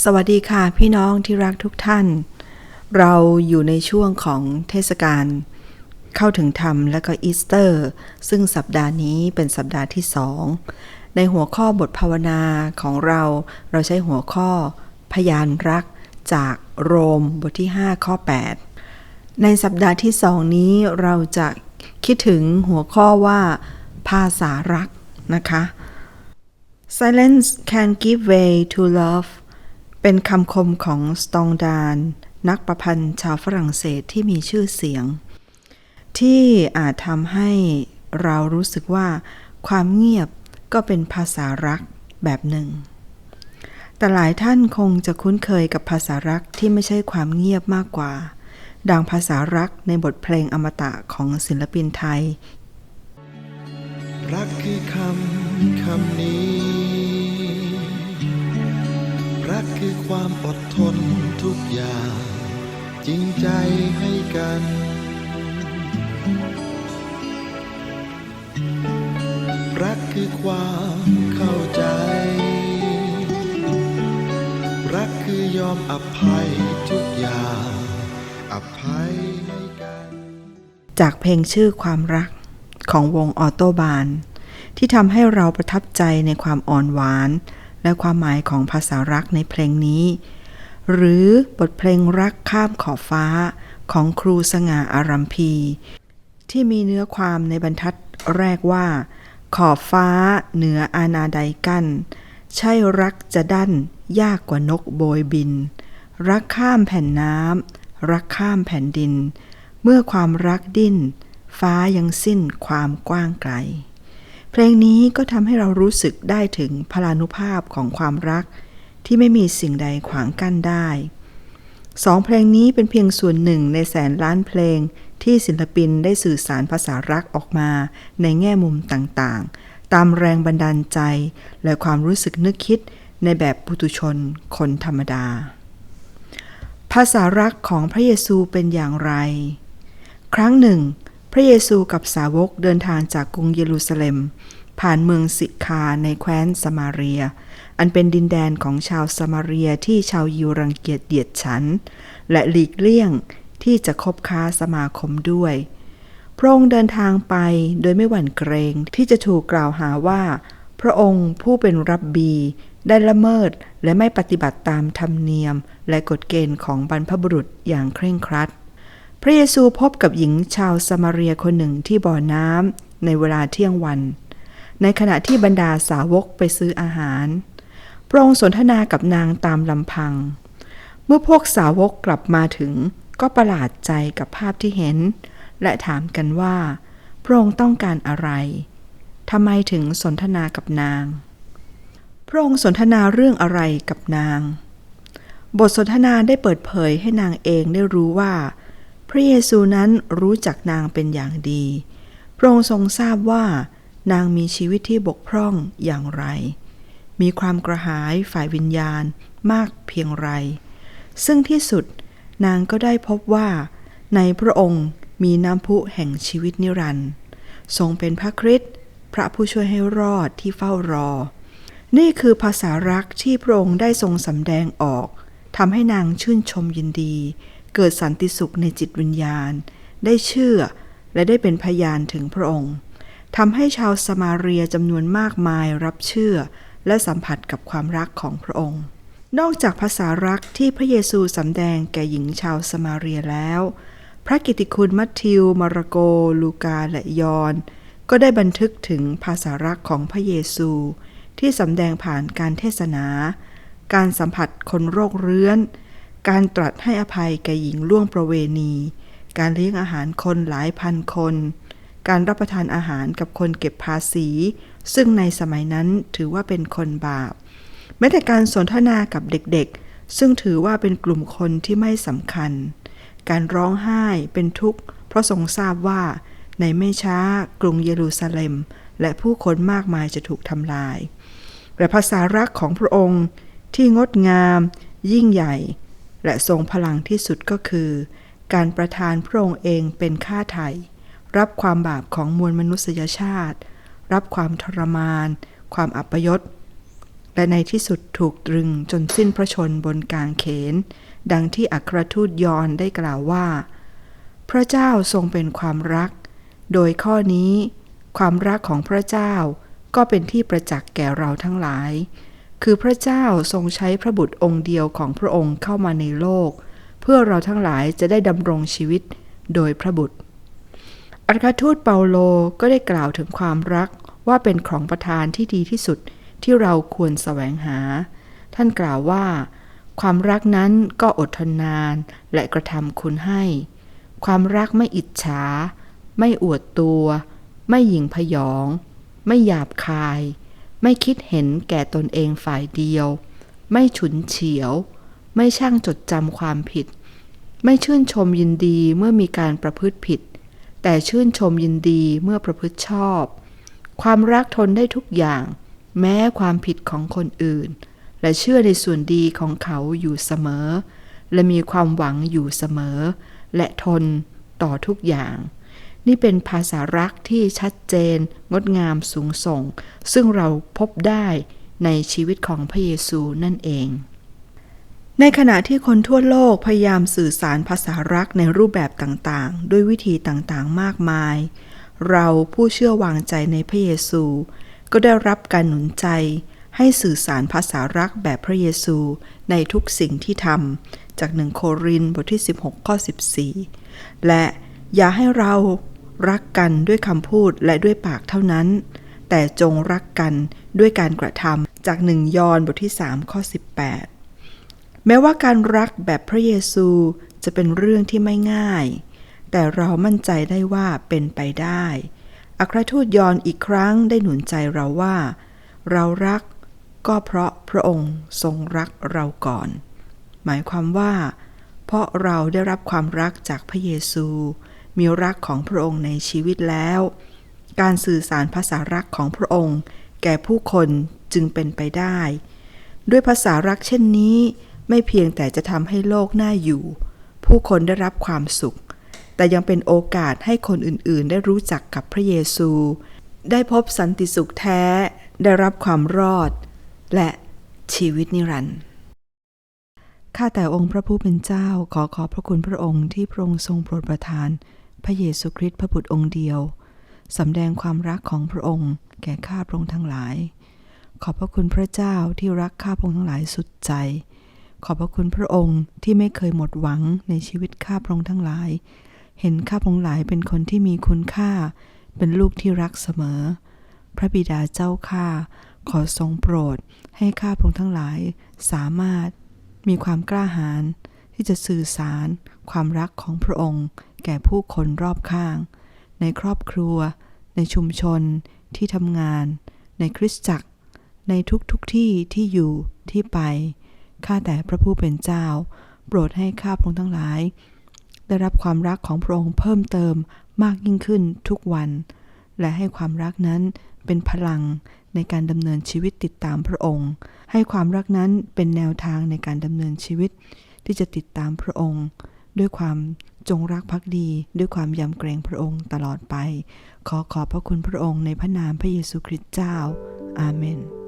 สวัสดีค่ะพี่น้องที่รักทุกท่าน เราอยู่ในช่วงของเทศกาลเข้าถึงธรรมและก็อีสเตอร์ ซึ่งสัปดาห์นี้เป็นสัปดาห์ที่สองในหัวข้อบทภาวนาของเราเราใช้หัวข้อพยานรักจากโรมบทที่ 5 ข้อ 8 ในสัปดาห์ที่สองนี้เราจะคิดถึงหัวข้อว่าภาษารักนะคะ Silence can give way to love เป็นคำคมของสตองดาน นักประพันธ์ชาวฝรั่งเศสที่มีชื่อเสียง ที่อาจทำให้เรารู้สึกว่า ความเงียบก็เป็นภาษารักแบบหนึ่ง แต่หลายท่านคงจะคุ้นเคยกับภาษารักที่ไม่ใช่ความเงียบมากกว่า ดังภาษารักในบทเพลงอมตะของศิลปินไทย รักคือคำคำนี้ กคือความอดทนทุกอย่าง จริงใจให้กันรักคือความเข้าใจ รักคือยอมอภัยทุกอย่าง อภัยให้กัน จากเพลงชื่อความรักของวงออโตบาน ที่ทำให้เราประทับใจในความอ่อนหวาน และความหมายของภาษารักในเพลงนี้ หรือบทเพลงรักข้ามขอบฟ้าของครูสง่าอารัมพี ที่มีเนื้อความในบรรทัดแรกว่า ขอบฟ้าเหนืออาณาใดกั้นใช่รักจะดั้นยากกว่านกโบยบิน รักข้ามแผ่นน้ำรักข้ามแผ่นดิน เมื่อความรักดิ้น ฟ้ายังสิ้นความกว้างไกล เพลงนี้ก็ทำให้เรารู้สึกได้ถึงพลานุภาพของความรัก ที่ไม่มีสิ่งใดขวางกั้นได้สองเพลงนี้เป็นเพียงส่วนหนึ่งในแสนล้านเพลงที่ศิลปินได้สื่อสารภาษารักออกมาในแง่มุมต่างๆ ตามแรงบันดาลใจ และความรู้สึกนึกคิดในแบบปุถุชนคนธรรมดา ภาษารักของพระเยซูเป็นอย่างไร ครั้งหนึ่ง พระเยซูกับสาวกเดินทางจากกรุงเยรูซาเล็ม ผ่านเมืองสิคาในแคว้นสมาเรีย อันเป็นดินแดนของชาวสมาเรียที่ชาวยิวรังเกียจเดียดฉัน และหลีกเลี่ยงที่จะคบค้าสมาคมด้วย พระองค์เดินทางไปโดยไม่หวั่นเกรงที่จะถูกกล่าวหาว่า พระองค์ผู้เป็นรับบีได้ละเมิดและไม่ปฏิบัติตามธรรมเนียมและกฎเกณฑ์ของบรรพบุรุษอย่างเคร่งครัด พระเยซูพบกับหญิงชาวสมาเรียคนหนึ่งที่บ่อน้ำในเวลาเที่ยงวัน ในขณะที่บรรดาสาวกไปซื้ออาหาร พระองค์สนทนากับนางตามลำพัง เมื่อพวกสาวกกลับมาถึงก็ประหลาดใจกับภาพที่เห็น และถามกันว่า พระองค์ต้องการอะไรทำไมถึงสนทนากับนาง พระองค์สนทนาเรื่องอะไรกับนาง บทสนทนาได้เปิดเผยให้นางเองได้รู้ว่า พระเยซูนั้นรู้จักนางเป็นอย่างดี พระองค์ทรงทราบว่า นางมีชีวิตที่บกพร่องอย่างไร มีความกระหายฝ่ายวิญญาณมากเพียงไร ซึ่งที่สุดนางก็ได้พบว่า ในพระองค์มีน้ำพุแห่งชีวิตนิรันดร์ทรงเป็นพระคริสต์พระผู้ช่วยให้รอดที่เฝ้ารอ นี่คือภาษารักที่พระองค์ได้ทรงสำแดงออกทำให้นางชื่นชมยินดี เกิดสันติสุขในจิตวิญญาณ ได้เชื่อและได้เป็นพยานถึงพระองค์ทำให้ชาวสมาเรียจำนวนมากมายรับเชื่อ และสัมผัสกับความรักของพระองค์ นอกจากภาษารักที่พระเยซูสำแดงแก่หญิงชาวสมาเรียแล้ว พระกิติคุณมัทธิว มาระโก ลูกา และยอน ก็ได้บันทึกถึงภาษารักของพระเยซู ที่สำแดงผ่านการเทศนา การสัมผัสคนโรคเรื้อน การตรัสให้อภัยแก่หญิงล่วงประเวณี การเลี้ยงอาหารคนหลายพันคน การรับประทานอาหารกับคนเก็บภาษี ซึ่งในสมัยนั้นถือว่าเป็นคนบาป แม้แต่การสนทนากับเด็กๆ ซึ่งถือว่าเป็นกลุ่มคนที่ไม่สำคัญ การร้องไห้เป็นทุกข์ เพราะทรงทราบว่าในไม่ช้ากรุงเยรูซาเล็ม และผู้คนมากมายจะถูกทำลาย และภาษารักของพระองค์ที่งดงาม ยิ่งใหญ่ และทรงพลังที่สุดก็คือ การประทานพระองค์เองเป็นค่าไถ่รับความบาปของมวลมนุษยชาติ รับความทรมาน ความอัปยศ และในที่สุดถูกตรึงจนสิ้นพระชนบนกางเขน ดังที่อัครทูตยอนได้กล่าวว่า พระเจ้าทรงเป็นความรัก โดยข้อนี้ ความรักของพระเจ้าก็เป็นที่ประจักษ์แก่เราทั้งหลาย คือพระเจ้าทรงใช้พระบุตรองค์เดียวของพระองค์เข้ามาในโลก เพื่อเราทั้งหลายจะได้ดำรงชีวิตโดยพระบุตรอัครทูตเปาโลก็ได้กล่าวถึงความรักว่าเป็นของประทานที่ดีที่สุดที่เราควรแสวงหา ท่านกล่าวว่า ความรักนั้นก็อดทนนานและกระทำคุณให้ ความรักไม่อิจฉา ไม่อวดตัว ไม่หยิ่งพยอง ไม่หยาบคาย ไม่คิดเห็นแก่ตนเองฝ่ายเดียว ไม่ฉุนเฉียว ไม่ช่างจดจำความผิด ไม่ชื่นชมยินดีเมื่อมีการประพฤติผิด แต่ชื่นชมยินดีเมื่อประพฤติชอบ ความรักทนได้ทุกอย่าง แม้ความผิดของคนอื่น และเชื่อในส่วนดีของเขาอยู่เสมอ และมีความหวังอยู่เสมอ และทนต่อทุกอย่าง นี่เป็นภาษารักที่ชัดเจน งดงามสูงส่ง ซึ่งเราพบได้ในชีวิตของพระเยซูนั่นเอง ในขณะที่คนทั่วโลกพยายามสื่อสารภาษารักในรูปแบบต่างๆ ด้วยวิธีต่างๆ มากมาย เราผู้เชื่อวางใจในพระเยซู ก็ได้รับการหนุนใจให้สื่อสารภาษารักแบบพระเยซูในทุกสิ่งที่ทำจากหนึ่งโครินบทที่ 16 ข้อ 14 และอย่าให้เรา รักกันด้วยคำพูดและด้วยปากเท่านั้น แต่จงรักกันด้วยการกระทำจากหนึ่งยอห์นบทที่ 3 ข้อ 18 แม้ว่าการรักแบบพระเยซูจะเป็นเรื่องที่ไม่ง่าย แต่เรามั่นใจได้ว่าเป็นไปได้ อัครทูตยอนอีกครั้งได้หนุนใจเราว่า เรารักก็เพราะพระองค์ทรงรักเราก่อน หมายความว่า เพราะเราได้รับความรักจากพระเยซู มีรักของพระองค์ในชีวิตแล้ว การสื่อสารภาษารักของพระองค์ แก่ผู้คนจึงเป็นไปได้ ด้วยภาษารักเช่นนี้ ไม่เพียงแต่จะทำให้โลกน่าอยู่ ผู้คนได้รับความสุข แต่ยังเป็นโอกาสให้คนอื่นๆ ได้รู้จักกับพระเยซู ได้พบสันติสุขแท้ ได้รับความรอด และชีวิตนิรันดร์ข้าแต่องค์พระผู้เป็นเจ้าขอขอบพระคุณพระองค์ที่พระองค์ทรงโปรดประทาน พระเยซูคริสต์พระบุตรองค์เดียวสำแดงความรักของพระองค์แก่ข้าพระองค์ทั้งหลาย ขอบพระคุณพระเจ้าที่รักข้าพระองค์ทั้งหลายสุดใจ ขอบพระคุณพระองค์ที่ไม่เคยหมดหวังในชีวิตข้าพระองค์ทั้งหลาย เห็นข้าพระองค์หลายเป็นคนที่มีคุณค่า เป็นลูกที่รักเสมอ พระบิดาเจ้าข้าขอทรงโปรดให้ข้าพระองค์ทั้งหลายสามารถมีความกล้าหาญที่จะสื่อสารความรักของพระองค์ แก่ผู้คนรอบข้าง ในครอบครัว ในชุมชน ที่ทำงาน ในคริสตจักร ในทุกทุกๆที่ที่อยู่ที่ไป ข้าแต่พระผู้เป็นเจ้า โปรดให้ข้าพระองค์ทั้งหลาย ได้รับความรักของพระองค์เพิ่มเติมมากยิ่งขึ้นทุกวัน และให้ความรักนั้นเป็นพลังในการดำเนินชีวิตติดตามพระองค์ ให้ความรักนั้นเป็นแนวทางในการดำเนินชีวิต ที่จะติดตามพระองค์ ด้วยความ จงรักภักดีด้วยความยำเกรงพระองค์ตลอดไป ขอขอบพระคุณพระองค์ในพระนามพระเยซูคริสต์เจ้า อาเมน